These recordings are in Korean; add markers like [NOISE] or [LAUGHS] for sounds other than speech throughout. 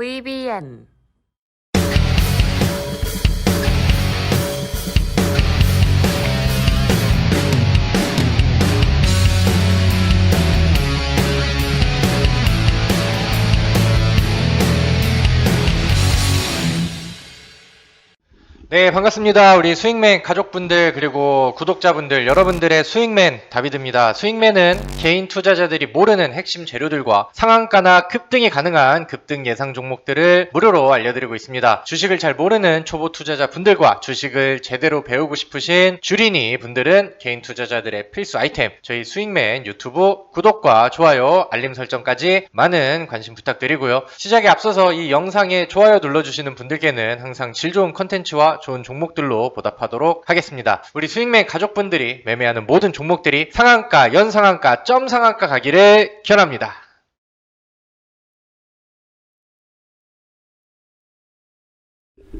VBN 네, 반갑습니다. 우리 스윙맨 가족분들 그리고 구독자분들 여러분들의 스윙맨 다비드입니다. 스윙맨은 개인 투자자들이 모르는 핵심 재료들과 상한가나 급등이 가능한 급등 예상 종목들을 무료로 알려드리고 있습니다. 주식을 잘 모르는 초보 투자자분들과 주식을 제대로 배우고 싶으신 주린이 분들은 개인 투자자들의 필수 아이템 저희 스윙맨 유튜브 구독과 좋아요 알림 설정까지 많은 관심 부탁드리고요. 시작에 앞서서 이 영상에 좋아요 눌러주시는 분들께는 항상 질 좋은 컨텐츠와 좋은 종목들로 보답하도록 하겠습니다. 우리 스윙맨 가족분들이 매매하는 모든 종목들이 상한가, 연상한가, 점상한가 가기를 기원합니다.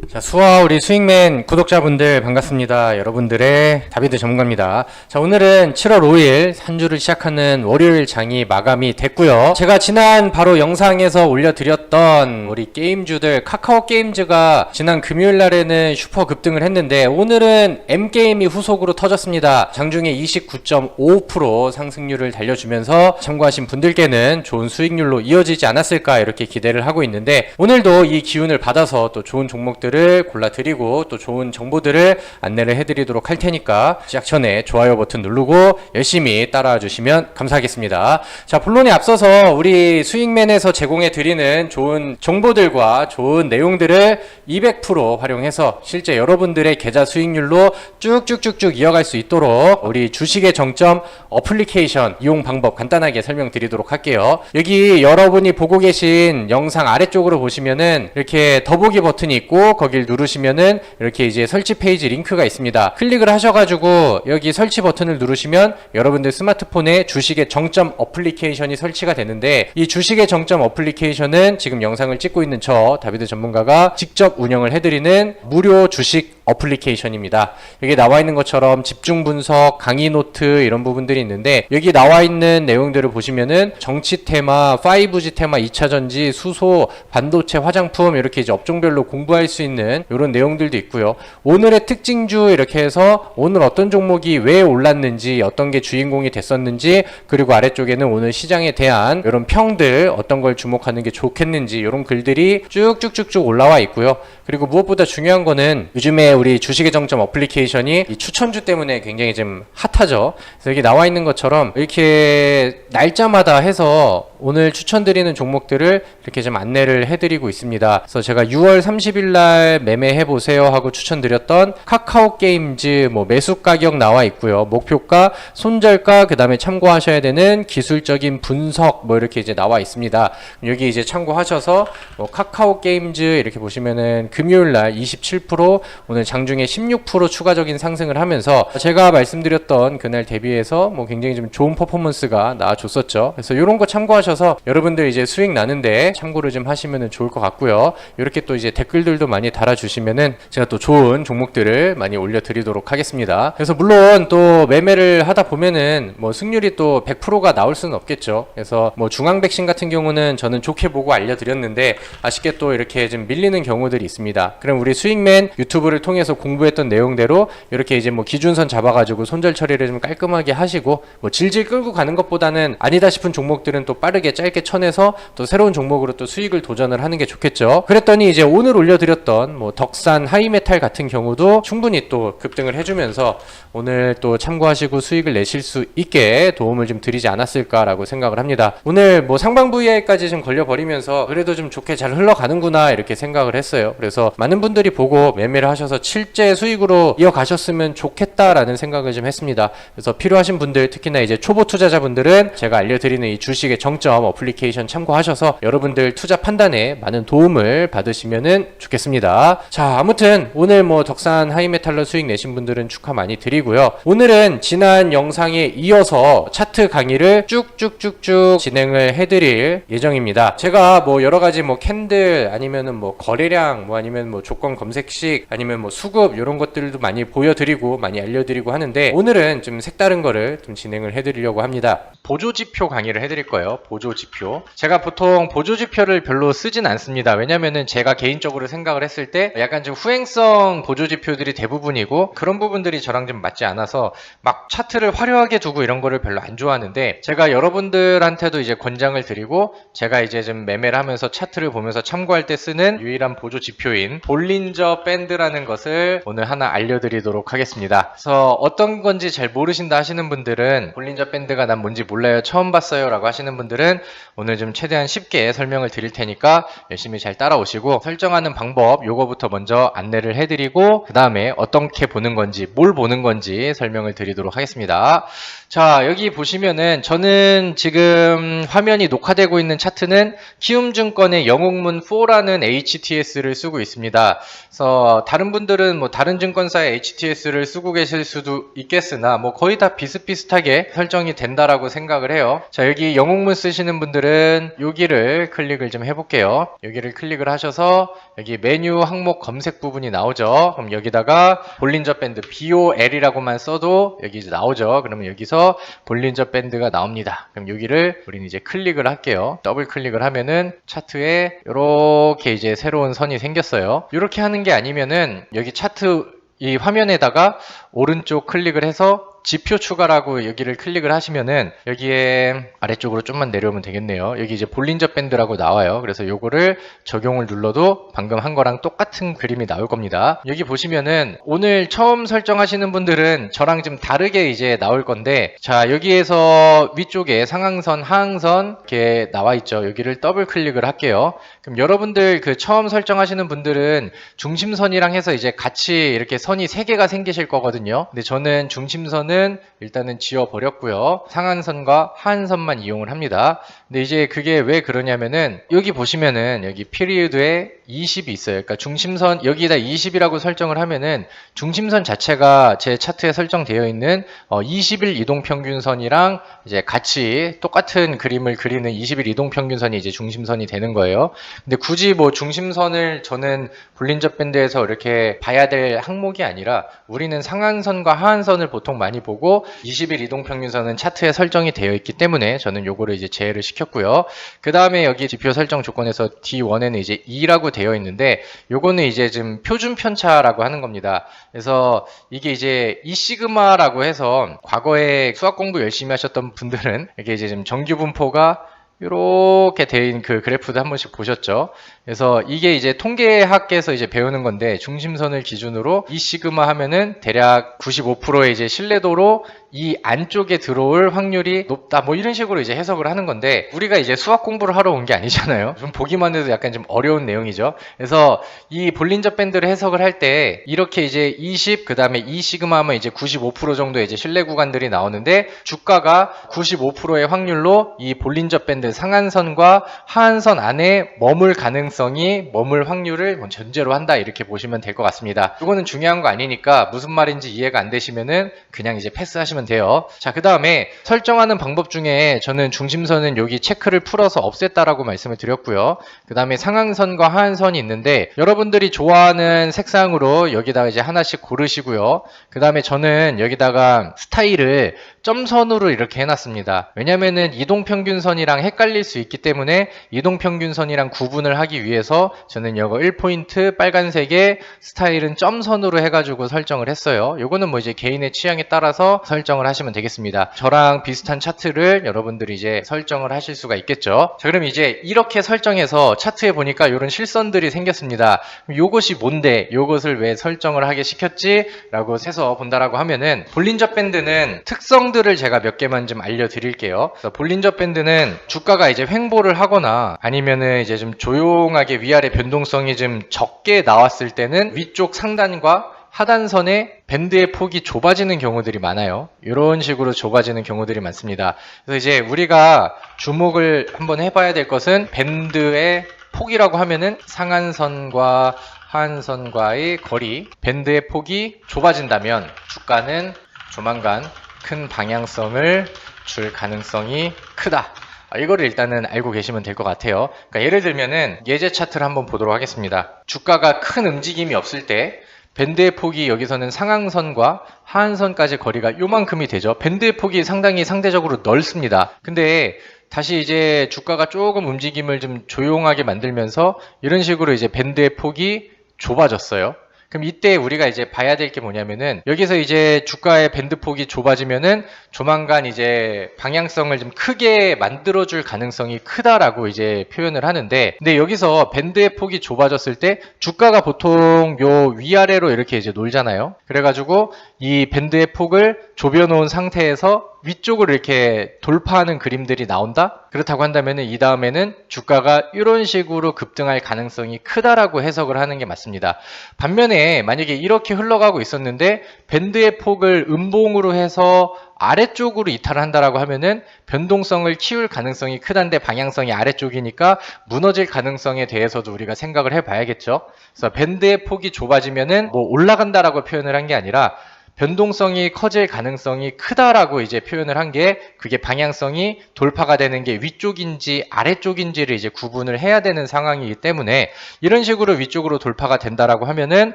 자, 수아 우리 스윙맨 구독자분들 반갑습니다. 여러분들의 다비드 전문가입니다. 자, 오늘은 7월 5일 한 주를 시작하는 월요일 장이 마감이 됐고요. 제가 지난 바로 영상에서 올려드렸던 우리 게임주들 카카오 게임즈가 지난 금요일 날에는 슈퍼 급등을 했는데 오늘은 M게임이 후속으로 터졌습니다. 장중에 29.5% 상승률을 달려주면서 참고하신 분들께는 좋은 수익률로 이어지지 않았을까 이렇게 기대를 하고 있는데 오늘도 이 기운을 받아서 또 좋은 종목 들을 골라드리고 또 좋은 정보들을 안내를 해드리도록 할 테니까 시작 전에 좋아요 버튼 누르고 열심히 따라와 주시면 감사하겠습니다. 자, 본론에 앞서서 우리 수익맨에서 제공해 드리는 좋은 정보들과 좋은 내용들을 200% 활용해서 실제 여러분들의 계좌 수익률로 쭉쭉쭉쭉 이어갈 수 있도록 우리 주식의 정점 어플리케이션 이용 방법 간단하게 설명드리도록 할게요. 여기 여러분이 보고 계신 영상 아래쪽으로 보시면은 이렇게 더보기 버튼이 있고 거길 누르시면은 이렇게 이제 설치 페이지 링크가 있습니다. 클릭을 하셔가지고 여기 설치 버튼을 누르시면 여러분들 스마트폰에 주식의 정점 어플리케이션이 설치가 되는데 이 주식의 정점 어플리케이션은 지금 영상을 찍고 있는 저 다비드 전문가가 직접 운영을 해드리는 무료 주식 어플리케이션입니다. 여기 나와 있는 것처럼 집중 분석, 강의 노트 이런 부분들이 있는데 여기 나와 있는 내용들을 보시면은 정치 테마, 5G 테마, 2차 전지, 수소, 반도체, 화장품 이렇게 이제 업종별로 공부할 수 있는 이런 내용들도 있고요. 오늘의 특징주 이렇게 해서 오늘 어떤 종목이 왜 올랐는지, 어떤 게 주인공이 됐었는지, 그리고 아래쪽에는 오늘 시장에 대한 이런 평들 어떤 걸 주목하는 게 좋겠는지 이런 글들이 쭉쭉쭉쭉 올라와 있고요. 그리고 무엇보다 중요한 거는 요즘에 우리 주식의 정점 어플리케이션이 이 추천주 때문에 굉장히 좀 핫하죠. 그래서 여기 나와 있는 것처럼 이렇게 날짜마다 해서 오늘 추천드리는 종목들을 이렇게 좀 안내를 해드리고 있습니다. 그래서 제가 6월 30일 날 매매해 보세요 하고 추천드렸던 카카오 게임즈 뭐 매수 가격 나와 있고요. 목표가, 손절가, 그 다음에 참고하셔야 되는 기술적인 분석 뭐 이렇게 이제 나와 있습니다. 여기 이제 참고하셔서 뭐 카카오 게임즈 이렇게 보시면은 금요일 날 27% 오늘 장중에 16% 추가적인 상승을 하면서 제가 말씀드렸던 그날 대비해서 뭐 굉장히 좀 좋은 퍼포먼스가 나와줬었죠. 그래서 이런 거 참고하셔서 여러분들 이제 수익 나는데 참고를 좀 하시면 좋을 것 같고요. 이렇게 또 이제 댓글들도 많이 달아주시면은 제가 또 좋은 종목들을 많이 올려드리도록 하겠습니다. 그래서 물론 또 매매를 하다 보면은 뭐 승률이 또 100%가 나올 수는 없겠죠. 그래서 뭐 중앙 백신 같은 경우는 저는 좋게 보고 알려드렸는데 아쉽게 또 이렇게 좀 밀리는 경우들이 있습니다. 그럼 우리 수익맨 유튜브를 통해서 공부했던 내용대로 이렇게 이제 뭐 기준선 잡아가지고 손절 처리를 좀 깔끔하게 하시고 뭐 질질 끌고 가는 것보다는 아니다 싶은 종목들은 또 빠르게 짧게 쳐내서 또 새로운 종목으로 또 수익을 도전을 하는 게 좋겠죠. 그랬더니 이제 오늘 올려드렸던 뭐 덕산 하이메탈 같은 경우도 충분히 또 급등을 해주면서 오늘 또 참고하시고 수익을 내실 수 있게 도움을 좀 드리지 않았을까라고 생각을 합니다. 오늘 뭐 상반부 이하까지 좀 걸려버리면서 그래도 좀 좋게 잘 흘러가는구나 이렇게 생각을 했어요. 그래서 많은 분들이 보고 매매를 하셔서 실제 수익으로 이어가셨으면 좋겠다라는 생각을 좀 했습니다. 그래서 필요하신 분들 특히나 이제 초보 투자자분들은 제가 알려드리는 이 주식의 정점 어플리케이션 참고하셔서 여러분들 투자 판단에 많은 도움을 받으시면은 좋겠습니다. 자, 아무튼 오늘 뭐 덕산 하이메탈러 수익 내신 분들은 축하 많이 드리고요. 오늘은 지난 영상에 이어서 차트 강의를 쭉쭉쭉쭉 진행을 해드릴 예정입니다. 제가 뭐 여러 가지 뭐 캔들 아니면은 뭐 거래량 뭐 아니면 뭐 조건 검색식 아니면 뭐 수급 이런 것들도 많이 보여드리고 많이 알려드리고 하는데 오늘은 좀 색다른 거를 좀 진행을 해드리려고 합니다. 보조 지표 강의를 해드릴 거예요. 보조 지표. 제가 보통 보조 지표를 별로 쓰진 않습니다. 왜냐면은 제가 개인적으로 생각을 했을 때 약간 좀 후행성 보조 지표들이 대부분이고 그런 부분들이 저랑 좀 맞지 않아서 막 차트를 화려하게 두고 이런 거를 별로 안 좋아하는데 제가 여러분들한테도 이제 권장을 드리고 제가 이제 좀 매매를 하면서 차트를 보면서 참고할 때 쓰는 유일한 보조 지표인 볼린저 밴드라는 것을 오늘 하나 알려드리도록 하겠습니다. 그래서 어떤 건지 잘 모르신다 하시는 분들은 볼린저 밴드가 난 뭔지 몰라요 처음 봤어요 라고 하시는 분들은 오늘 좀 최대한 쉽게 설명을 드릴 테니까 열심히 잘 따라오시고 설정하는 방법 요거부터 먼저 안내를 해드리고 그 다음에 어떻게 보는 건지 뭘 보는 건지 설명을 드리도록 하겠습니다. 자 여기 보시면은 저는 지금 화면이 녹화되고 있는 차트는 키움증권의 영웅문 4라는 HTS를 쓰고 있습니다. 그래서 다른 분들은 뭐 다른 증권사의 HTS를 쓰고 계실 수도 있겠으나 뭐 거의 다 비슷비슷하게 설정이 된다라고 생각을 해요. 자 여기 영웅문 쓰 시는 분들은 여기를 클릭을 좀 해볼게요. 여기를 클릭을 하셔서 여기 메뉴 항목 검색 부분이 나오죠. 그럼 여기다가 볼린저 밴드 BOL이라고만 써도 여기 이제 나오죠. 그러면 여기서 볼린저 밴드가 나옵니다. 그럼 여기를 우리는 이제 클릭을 할게요. 더블 클릭을 하면은 차트에 이렇게 이제 새로운 선이 생겼어요. 이렇게 하는 게 아니면은 여기 차트 이 화면에다가 오른쪽 클릭을 해서 지표 추가라고 여기를 클릭을 하시면은 여기에 아래쪽으로 좀만 내려오면 되겠네요. 여기 이제 볼린저 밴드라고 나와요. 그래서 요거를 적용을 눌러도 방금 한 거랑 똑같은 그림이 나올 겁니다. 여기 보시면은 오늘 처음 설정하시는 분들은 저랑 좀 다르게 이제 나올 건데 자 여기에서 위쪽에 상한선 하한선 이렇게 나와 있죠. 여기를 더블 클릭을 할게요. 그럼 여러분들 그 처음 설정하시는 분들은 중심선이랑 해서 이제 같이 이렇게 선이 세 개가 생기실 거거든요. 근데 저는 중심선 은 일단은 지워 버렸고요. 상한선과 하한선만 이용을 합니다. 근데 이제 그게 왜 그러냐면은 여기 보시면은 여기 피리드에 20이 있어요. 그러니까 중심선 여기다 20이라고 설정을 하면은 중심선 자체가 제 차트에 설정되어 있는 어, 20일 이동 평균선이랑 이제 같이 똑같은 그림을 그리는 20일 이동 평균선이 이제 중심선이 되는 거예요. 근데 굳이 뭐 중심선을 저는 볼린저 밴드에서 이렇게 봐야 될 항목이 아니라 우리는 상한선과 하한선을 보통 많이 보고 20일 이동 평균선은 차트에 설정이 되어 있기 때문에 저는 요거를 이제 제외를 시켰고요. 그 다음에 여기 지표 설정 조건에서 D1에는 이제 2라고 되어 있는데 요거는 이제 좀 표준 편차라고 하는 겁니다. 그래서 이게 이제 이 시그마라고 해서 과거에 수학 공부 열심히 하셨던 분들은 이게 이제 좀 정규 분포가 이렇게 되어 있는 그 그래프도 한 번씩 보셨죠. 그래서 이게 이제 통계학에서 이제 배우는 건데 중심선을 기준으로 이 시그마 하면은 대략 95%의 이제 신뢰도로 이 안쪽에 들어올 확률이 높다 뭐 이런 식으로 이제 해석을 하는 건데 우리가 이제 수학 공부를 하러 온 게 아니잖아요. [LAUGHS] 좀 보기만 해도 약간 좀 어려운 내용이죠. 그래서 이 볼린저 밴드를 해석을 할 때 이렇게 이제 20 그다음에 이 시그마 하면 이제 95% 정도의 이제 신뢰 구간들이 나오는데 주가가 95%의 확률로 이 볼린저 밴드 상한선과 하한선 안에 머물 가능성 이 머물 확률을 뭐 전제로 한다 이렇게 보시면 될 것 같습니다. 이거는 중요한 거 아니니까 무슨 말인지 이해가 안 되시면은 그냥 이제 패스하시면 돼요. 자, 그 다음에 설정하는 방법 중에 저는 중심선은 여기 체크를 풀어서 없앴다라고 말씀을 드렸고요. 그 다음에 상한선과 하한선이 있는데 여러분들이 좋아하는 색상으로 여기다가 이제 하나씩 고르시고요. 그 다음에 저는 여기다가 스타일을 점선으로 이렇게 해놨습니다. 왜냐면은 이동평균선이랑 헷갈릴 수 있기 때문에 이동평균선이랑 구분을 하기 위해서 저는 이거 1포인트 빨간색의 스타일은 점선으로 해가지고 설정을 했어요. 요거는 뭐 이제 개인의 취향에 따라서 설정을 하시면 되겠습니다. 저랑 비슷한 차트를 여러분들이 이제 설정을 하실 수가 있겠죠. 자, 그럼 이제 이렇게 설정해서 차트에 보니까 이런 실선들이 생겼습니다. 요것이 뭔데? 요것을 왜 설정을 하게 시켰지? 라고 해서 본다라고 하면은 볼린저 밴드는 특성 특성들을 제가 몇 개만 좀 알려드릴게요. 볼린저 밴드는 주가가 이제 횡보를 하거나 아니면은 이제 좀 조용하게 위아래 변동성이 좀 적게 나왔을 때는 위쪽 상단과 하단선의 밴드의 폭이 좁아지는 경우들이 많아요. 이런 식으로 좁아지는 경우들이 많습니다. 그래서 이제 우리가 주목을 한번 해봐야 될 것은 밴드의 폭이라고 하면은 상한선과 하한선과의 거리, 밴드의 폭이 좁아진다면 주가는 조만간 큰 방향성을 줄 가능성이 크다. 아, 이거를 일단은 알고 계시면 될 것 같아요. 그러니까 예를 들면은 예제 차트를 한번 보도록 하겠습니다. 주가가 큰 움직임이 없을 때 밴드의 폭이 여기서는 상한선과 하한선까지 거리가 요만큼이 되죠. 밴드의 폭이 상당히 상대적으로 넓습니다. 근데 다시 이제 주가가 조금 움직임을 좀 조용하게 만들면서 이런 식으로 이제 밴드의 폭이 좁아졌어요. 그럼 이때 우리가 이제 봐야 될 게 뭐냐면은 여기서 이제 주가의 밴드 폭이 좁아지면은 조만간 이제 방향성을 좀 크게 만들어줄 가능성이 크다라고 이제 표현을 하는데 근데 여기서 밴드의 폭이 좁아졌을 때 주가가 보통 요 위아래로 이렇게 이제 놀잖아요. 그래가지고 이 밴드의 폭을 좁여놓은 상태에서 위쪽으로 이렇게 돌파하는 그림들이 나온다? 그렇다고 한다면 이 다음에는 주가가 이런 식으로 급등할 가능성이 크다라고 해석을 하는 게 맞습니다. 반면에 만약에 이렇게 흘러가고 있었는데 밴드의 폭을 음봉으로 해서 아래쪽으로 이탈을 한다라고 하면은 변동성을 키울 가능성이 크단데 방향성이 아래쪽이니까 무너질 가능성에 대해서도 우리가 생각을 해봐야겠죠. 그래서 밴드의 폭이 좁아지면은 뭐 올라간다라고 표현을 한 게 아니라 변동성이 커질 가능성이 크다라고 이제 표현을 한 게 그게 방향성이 돌파가 되는 게 위쪽인지 아래쪽인지를 이제 구분을 해야 되는 상황이기 때문에 이런 식으로 위쪽으로 돌파가 된다라고 하면은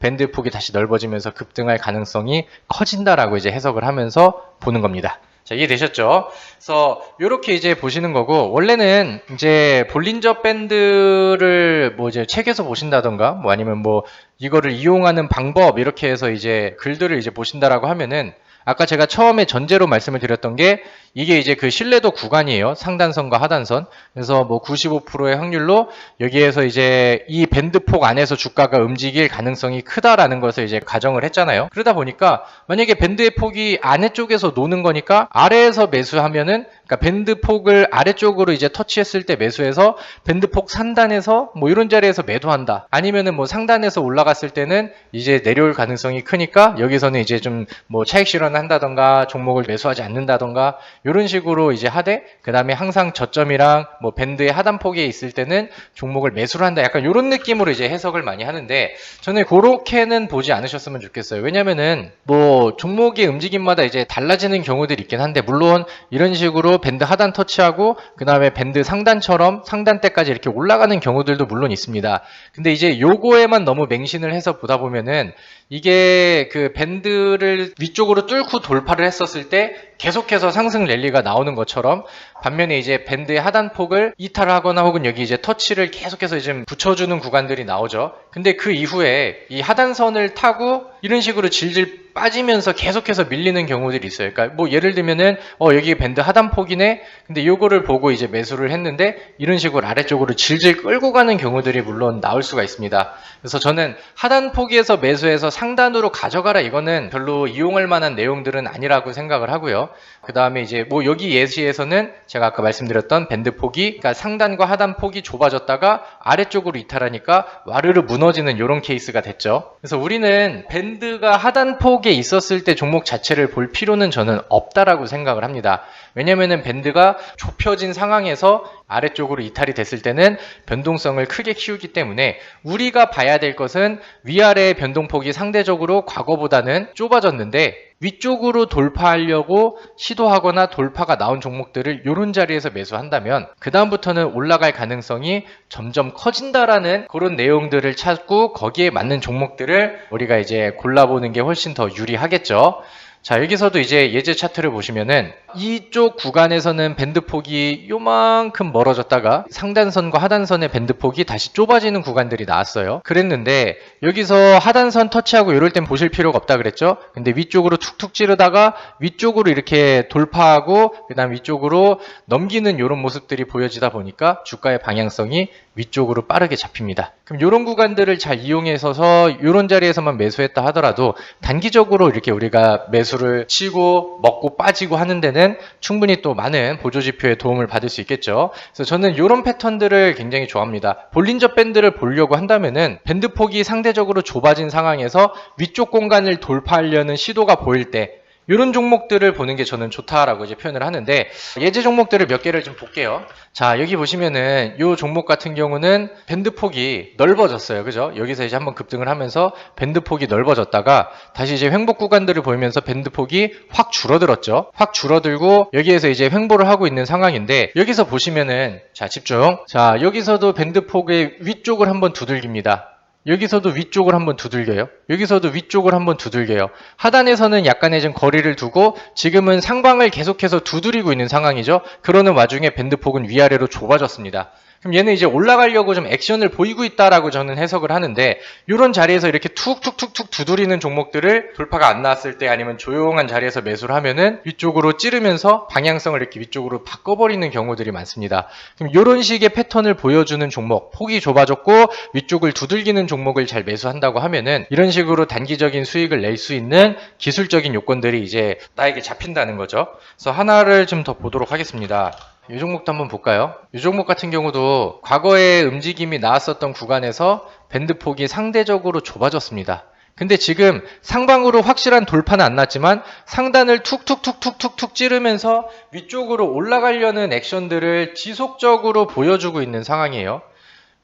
밴드 폭이 다시 넓어지면서 급등할 가능성이 커진다라고 이제 해석을 하면서 보는 겁니다. 자, 이해되셨죠? 그래서 이렇게 이제 보시는 거고 원래는 이제 볼린저 밴드를 뭐 이제 책에서 보신다던가 뭐 아니면 뭐 이거를 이용하는 방법 이렇게 해서 이제 글들을 이제 보신다라고 하면은 아까 제가 처음에 전제로 말씀을 드렸던 게 이게 이제 그 신뢰도 구간이에요. 상단선과 하단선. 그래서 뭐 95%의 확률로 여기에서 이제 이 밴드 폭 안에서 주가가 움직일 가능성이 크다라는 것을 이제 가정을 했잖아요. 그러다 보니까 만약에 밴드의 폭이 안에 쪽에서 노는 거니까 아래에서 매수하면은 그러니까 밴드 폭을 아래쪽으로 이제 터치했을 때 매수해서 밴드 폭 상단에서 뭐 이런 자리에서 매도한다. 아니면은 뭐 상단에서 올라갔을 때는 이제 내려올 가능성이 크니까 여기서는 이제 좀 뭐 차익 실현을 한다던가 종목을 매수하지 않는다던가 이런 식으로 이제 하되 그다음에 항상 저점이랑 뭐 밴드의 하단 폭에 있을 때는 종목을 매수를 한다. 약간 이런 느낌으로 이제 해석을 많이 하는데 저는 그렇게는 보지 않으셨으면 좋겠어요. 왜냐면은 뭐 종목의 움직임마다 이제 달라지는 경우들이 있긴 한데 물론 이런 식으로 밴드 하단 터치하고 그 다음에 밴드 상단처럼 상단대까지 이렇게 올라가는 경우들도 물론 있습니다. 근데 이제 요거에만 너무 맹신을 해서 보다 보면은 이게 그 밴드를 위쪽으로 뚫고 돌파를 했었을 때 계속해서 상승 랠리가 나오는 것처럼 반면에 이제 밴드의 하단 폭을 이탈하거나 혹은 여기 이제 터치를 계속해서 지금 붙여주는 구간들이 나오죠. 근데 그 이후에 이 하단선을 타고 이런 식으로 질질 빠지면서 계속해서 밀리는 경우들이 있어요. 그러니까 뭐 예를 들면은 어 여기 밴드 하단 폭이네. 근데 요거를 보고 이제 매수를 했는데 이런 식으로 아래쪽으로 질질 끌고 가는 경우들이 물론 나올 수가 있습니다. 그래서 저는 하단폭에서 매수해서 상단으로 가져가라 이거는 별로 이용할 만한 내용들은 아니라고 생각을 하고요. 그 다음에 이제 뭐 여기 예시에서는 제가 아까 말씀드렸던 밴드 폭이 그러니까 상단과 하단 폭이 좁아졌다가 아래쪽으로 이탈하니까 와르르 무너지는 이런 케이스가 됐죠. 그래서 우리는 밴드가 하단 폭에 있었을 때 종목 자체를 볼 필요는 저는 없다라고 생각을 합니다. 왜냐면은 밴드가 좁혀진 상황에서 아래쪽으로 이탈이 됐을 때는 변동성을 크게 키우기 때문에 우리가 봐야 될 것은 위아래의 변동폭이 상대적으로 과거보다는 좁아졌는데 위쪽으로 돌파하려고 시도하거나 돌파가 나온 종목들을 이런 자리에서 매수한다면 그 다음부터는 올라갈 가능성이 점점 커진다라는 그런 내용들을 찾고 거기에 맞는 종목들을 우리가 이제 골라보는 게 훨씬 더 유리하겠죠. 자, 여기서도 이제 예제 차트를 보시면은 이쪽 구간에서는 밴드 폭이 요만큼 멀어졌다가 상단선과 하단선의 밴드 폭이 다시 좁아지는 구간들이 나왔어요. 그랬는데 여기서 하단선 터치하고 이럴 땐 보실 필요가 없다 그랬죠? 근데 위쪽으로 툭툭 찌르다가 위쪽으로 이렇게 돌파하고 그 다음 위쪽으로 넘기는 이런 모습들이 보여지다 보니까 주가의 방향성이 위쪽으로 빠르게 잡힙니다. 그럼 이런 구간들을 잘 이용해서 이런 자리에서만 매수했다 하더라도 단기적으로 이렇게 우리가 매수를 치고 먹고 빠지고 하는 데는 충분히 또 많은 보조지표의 도움을 받을 수 있겠죠. 그래서 저는 이런 패턴들을 굉장히 좋아합니다. 볼린저 밴드를 보려고 한다면은 밴드 폭이 상대적으로 좁아진 상황에서 위쪽 공간을 돌파하려는 시도가 보일 때 이런 종목들을 보는 게 저는 좋다라고 이제 표현을 하는데 예제 종목들을 몇 개를 좀 볼게요. 자 여기 보시면은 이 종목 같은 경우는 밴드 폭이 넓어졌어요. 그죠? 여기서 이제 한번 급등을 하면서 밴드 폭이 넓어졌다가 다시 이제 횡복 구간들을 보이면서 밴드 폭이 확 줄어들었죠. 확 줄어들고 여기에서 이제 횡보를 하고 있는 상황인데 여기서 보시면은 자 집중. 자 여기서도 밴드 폭의 위쪽을 한번 두들깁니다. 여기서도 위쪽을 한번 두들겨요. 여기서도 위쪽을 한번 두들겨요. 하단에서는 약간의 좀 거리를 두고 지금은 상방을 계속해서 두드리고 있는 상황이죠. 그러는 와중에 밴드 폭은 위아래로 좁아졌습니다. 그럼 얘는 이제 올라가려고 좀 액션을 보이고 있다라고 저는 해석을 하는데 이런 자리에서 이렇게 툭툭툭툭 두드리는 종목들을 돌파가 안 나왔을 때 아니면 조용한 자리에서 매수를 하면은 위쪽으로 찌르면서 방향성을 이렇게 위쪽으로 바꿔버리는 경우들이 많습니다. 그럼 이런 식의 패턴을 보여주는 종목 폭이 좁아졌고 위쪽을 두들기는 종목을 잘 매수한다고 하면은 이런 식으로 단기적인 수익을 낼 수 있는 기술적인 요건들이 이제 나에게 잡힌다는 거죠. 그래서 하나를 좀 더 보도록 하겠습니다. 이 종목도 한번 볼까요? 이 종목 같은 경우도 과거에 움직임이 나왔었던 구간에서 밴드 폭이 상대적으로 좁아졌습니다. 근데 지금 상방으로 확실한 돌파는 안 났지만 상단을 툭툭툭툭툭툭 찌르면서 위쪽으로 올라가려는 액션들을 지속적으로 보여주고 있는 상황이에요.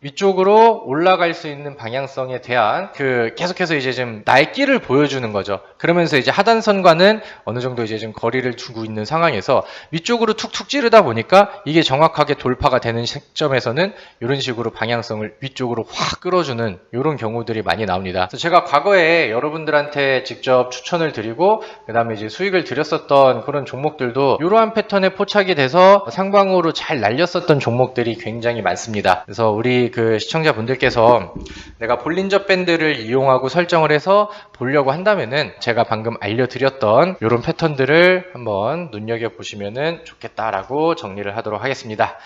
위쪽으로 올라갈 수 있는 방향성에 대한 그 계속해서 이제 좀 날기를 보여주는 거죠. 그러면서 이제 하단선과는 어느 정도 이제 좀 거리를 두고 있는 상황에서 위쪽으로 툭툭 찌르다 보니까 이게 정확하게 돌파가 되는 시점에서는 이런 식으로 방향성을 위쪽으로 확 끌어주는 이런 경우들이 많이 나옵니다. 제가 과거에 여러분들한테 직접 추천을 드리고 그다음에 이제 수익을 드렸었던 그런 종목들도 이러한 패턴에 포착이 돼서 상방으로 잘 날렸었던 종목들이 굉장히 많습니다. 그래서 우리 그 시청자분들께서 내가 볼린저 밴드를 이용하고 설정을 해서 보려고 한다면은 제가 방금 알려드렸던 이런 패턴들을 한번 눈여겨 보시면은 좋겠다라고 정리를 하도록 하겠습니다.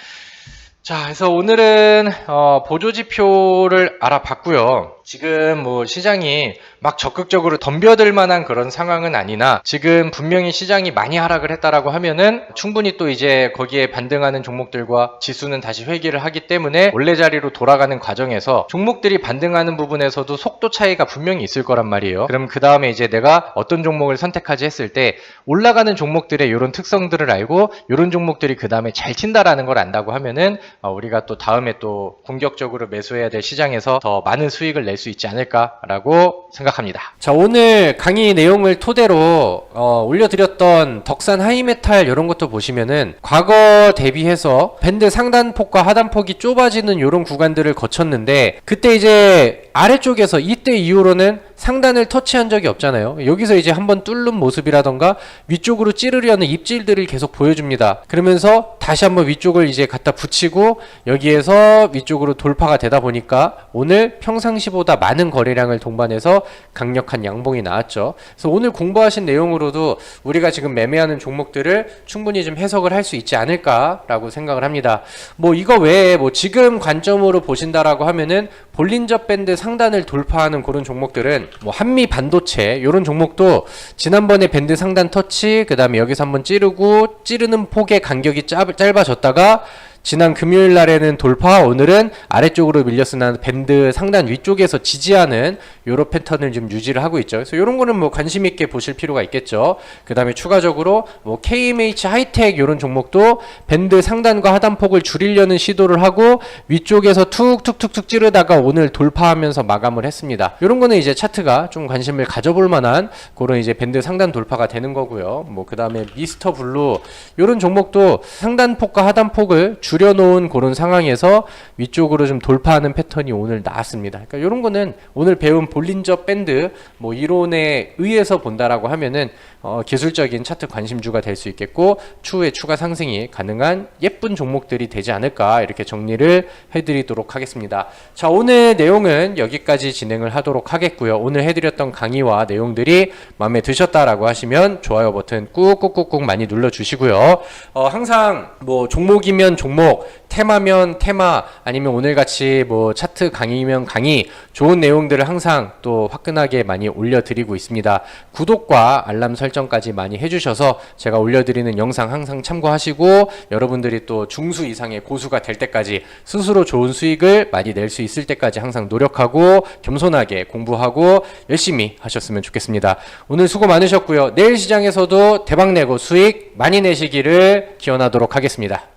자, 그래서 오늘은 어, 보조 지표를 알아봤고요. 지금 뭐 시장이 막 적극적으로 덤벼들 만한 그런 상황은 아니나 지금 분명히 시장이 많이 하락을 했다라고 하면은 충분히 또 이제 거기에 반등하는 종목들과 지수는 다시 회귀를 하기 때문에 원래 자리로 돌아가는 과정에서 종목들이 반등하는 부분에서도 속도 차이가 분명히 있을 거란 말이에요. 그럼 그 다음에 이제 내가 어떤 종목을 선택하지 했을 때 올라가는 종목들의 이런 특성들을 알고 이런 종목들이 그 다음에 잘 튄다라는 걸 안다고 하면은 어, 우리가 또 다음에 또 공격적으로 매수해야 될 시장에서 더 많은 수익을 낼 수 있지 않을까라고 생각 합니다. 자, 오늘 강의 내용을 토대로 어, 올려드렸던 덕산 하이메탈 이런 것도 보시면은 과거 대비해서 밴드 상단폭과 하단폭이 좁아지는 이런 구간들을 거쳤는데 그때 이제 아래쪽에서 이때 이후로는 상단을 터치한 적이 없잖아요. 여기서 이제 한번 뚫는 모습이라던가 위쪽으로 찌르려는 입질들을 계속 보여줍니다. 그러면서 다시 한번 위쪽을 이제 갖다 붙이고 여기에서 위쪽으로 돌파가 되다 보니까 오늘 평상시보다 많은 거래량을 동반해서 강력한 양봉이 나왔죠. 그래서 오늘 공부하신 내용으로도 우리가 지금 매매하는 종목들을 충분히 좀 해석을 할 수 있지 않을까라고 생각을 합니다. 뭐 이거 외에 뭐 지금 관점으로 보신다라고 하면은 볼린저 밴드 상단을 돌파하는 그런 종목들은 뭐 한미 반도체 이런 종목도 지난번에 밴드 상단 터치 그다음에 여기서 한번 찌르고 찌르는 폭의 간격이 짧, 짧아졌다가 지난 금요일 날에는 돌파, 오늘은 아래쪽으로 밀렸으나 밴드 상단 위쪽에서 지지하는 요런 패턴을 좀 유지를 하고 있죠. 그래서 요런 거는 뭐 관심 있게 보실 필요가 있겠죠. 그 다음에 추가적으로 뭐 KMH 하이텍 요런 종목도 밴드 상단과 하단폭을 줄이려는 시도를 하고 위쪽에서 툭툭툭툭 찌르다가 오늘 돌파하면서 마감을 했습니다. 요런 거는 이제 차트가 좀 관심을 가져볼 만한 그런 이제 밴드 상단 돌파가 되는 거고요. 뭐 그 다음에 미스터 블루 요런 종목도 상단폭과 하단폭을 줄 여놓은 그런 상황에서 위쪽으로 좀 돌파하는 패턴이 오늘 나왔습니다. 그러니까 이런 거는 오늘 배운 볼린저 밴드 뭐 이론에 의해서 본다라고 하면은 어, 기술적인 차트 관심주가 될 수 있겠고 추후에 추가 상승이 가능한 예쁜 종목들이 되지 않을까 이렇게 정리를 해드리도록 하겠습니다. 자 오늘 내용은 여기까지 진행을 하도록 하겠고요. 오늘 해드렸던 강의와 내용들이 마음에 드셨다라고 하시면 좋아요 버튼 꾹꾹꾹꾹 많이 눌러주시고요. 어, 항상 뭐 종목이면 종목, 테마면 테마, 아니면 오늘 같이 뭐 차트 강의면 강의 좋은 내용들을 항상 또 화끈하게 많이 올려드리고 있습니다. 구독과 알람 설정까지 많이 해주셔서 제가 올려드리는 영상 항상 참고하시고 여러분들이 또 중수 이상의 고수가 될 때까지 스스로 좋은 수익을 많이 낼 수 있을 때까지 항상 노력하고 겸손하게 공부하고 열심히 하셨으면 좋겠습니다. 오늘 수고 많으셨고요. 내일 시장에서도 대박 내고 수익 많이 내시기를 기원하도록 하겠습니다.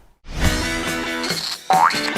Oh,